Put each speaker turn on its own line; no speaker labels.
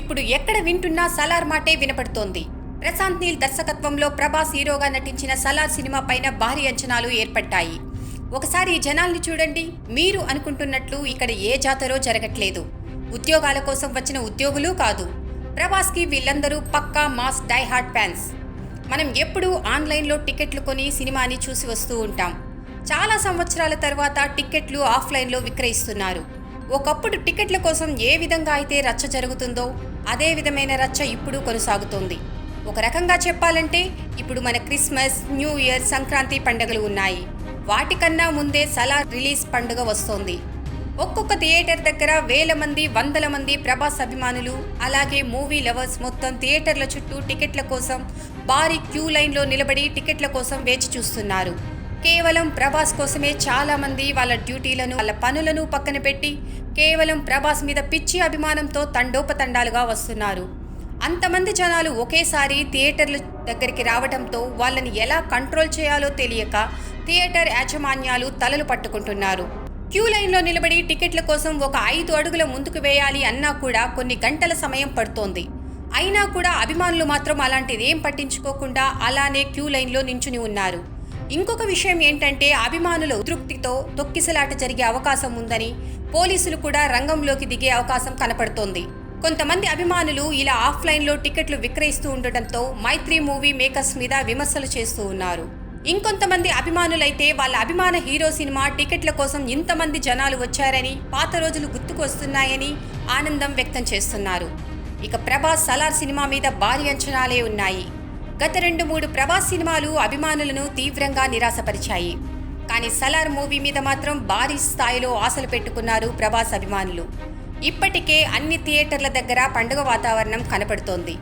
ఇప్పుడు ఎక్కడ వింటున్నా సలార్ మాటే వినపడుతోంది. ప్రశాంత్ నీల్ దర్శకత్వంలో ప్రభాస్ హీరోగా నటించిన సలార్ సినిమా పైన భారీ అంచనాలు ఏర్పడ్డాయి. ఒకసారి ఈ జనాల్ని చూడండి మీరు అనుకుంటున్నట్లు ఇక్కడ ఏ జాతరో జరగట్లేదు. ఉద్యోగాల కోసం వచ్చిన ఉద్యోగులు కాదు. ప్రభాస్కి వీళ్ళందరూ పక్కా మాస్ డై హార్ట్ ఫ్యాన్స్. మనం ఎప్పుడూ ఆన్లైన్లో టికెట్లు కొని సినిమాని చూసి వస్తూ ఉంటాం. చాలా సంవత్సరాల తర్వాత టిక్కెట్లు ఆఫ్లైన్లో విక్రయిస్తున్నారు. ఒకప్పుడు టికెట్ల కోసం ఏ విధంగా అయితే రచ్చ జరుగుతుందో అదే విధమైన రచ్చ ఇప్పుడు కొనసాగుతోంది. ఒక రకంగా చెప్పాలంటే ఇప్పుడు మన క్రిస్మస్ న్యూ ఇయర్ సంక్రాంతి పండుగలు ఉన్నాయి. వాటికన్నా ముందే సలార్ రిలీజ్ పండుగ వస్తోంది. ఒక్కొక్క థియేటర్ దగ్గర వేల మంది వందల మంది ప్రభాస్ అభిమానులు అలాగే మూవీ లవర్స్ మొత్తం థియేటర్ల చుట్టూ టికెట్ల కోసం భారీ క్యూ లైన్లో నిలబడి టికెట్ల కోసం వేచి చూస్తున్నారు. కేవలం ప్రభాస్ కోసమే చాలా మంది వాళ్ళ డ్యూటీలను వాళ్ళ పనులను పక్కన పెట్టి కేవలం ప్రభాస్ మీద పిచ్చి అభిమానంతో తండోపతండాలుగా వస్తున్నారు. అంతమంది జనాలు ఒకేసారి థియేటర్ల దగ్గరికి రావడంతో వాళ్ళని ఎలా కంట్రోల్ చేయాలో తెలియక థియేటర్ యాజమాన్యాలు తలలు పట్టుకుంటున్నారు. క్యూ లైన్లో నిలబడి టికెట్ల కోసం ఒక ఐదు అడుగుల ముందుకు వేయాలి అన్నా కూడా కొన్ని గంటల సమయం పడుతోంది. అయినా కూడా అభిమానులు మాత్రం అలాంటిదేం పట్టించుకోకుండా అలానే క్యూ లైన్లో నించుని ఉన్నారు. ఇంకొక విషయం ఏంటంటే అభిమానుల ఉద్రిక్తితో తొక్కిసలాట జరిగే అవకాశం ఉందని పోలీసులు కూడా రంగంలోకి దిగే అవకాశం కనపడుతోంది. కొంతమంది అభిమానులు ఇలా ఆఫ్లైన్లో టికెట్లు విక్రయిస్తూ ఉండటంతో మైత్రి మూవీ మేకర్స్ మీద విమర్శలు చేస్తూ ఉన్నారు. ఇంకొంతమంది అభిమానులైతే వాళ్ళ అభిమాన హీరో సినిమా టికెట్ల కోసం ఇంతమంది జనాలు వచ్చారని పాత రోజులు గుర్తుకొస్తున్నాయని ఆనందం వ్యక్తం చేస్తున్నారు. ఇక ప్రభాస్ సలార్ సినిమా మీద భారీ అంచనాలే ఉన్నాయి. గత రెండు మూడు ప్రభాస్ సినిమాలు అభిమానులను తీవ్రంగా నిరాశపరిచాయి. కానీ సలార్ మూవీ మీద మాత్రం భారీ స్థాయిలో ఆశలు పెట్టుకున్నారు ప్రభాస్ అభిమానులు. ఇప్పటికే అన్ని థియేటర్ల దగ్గర పండుగ వాతావరణం కనపడుతోంది.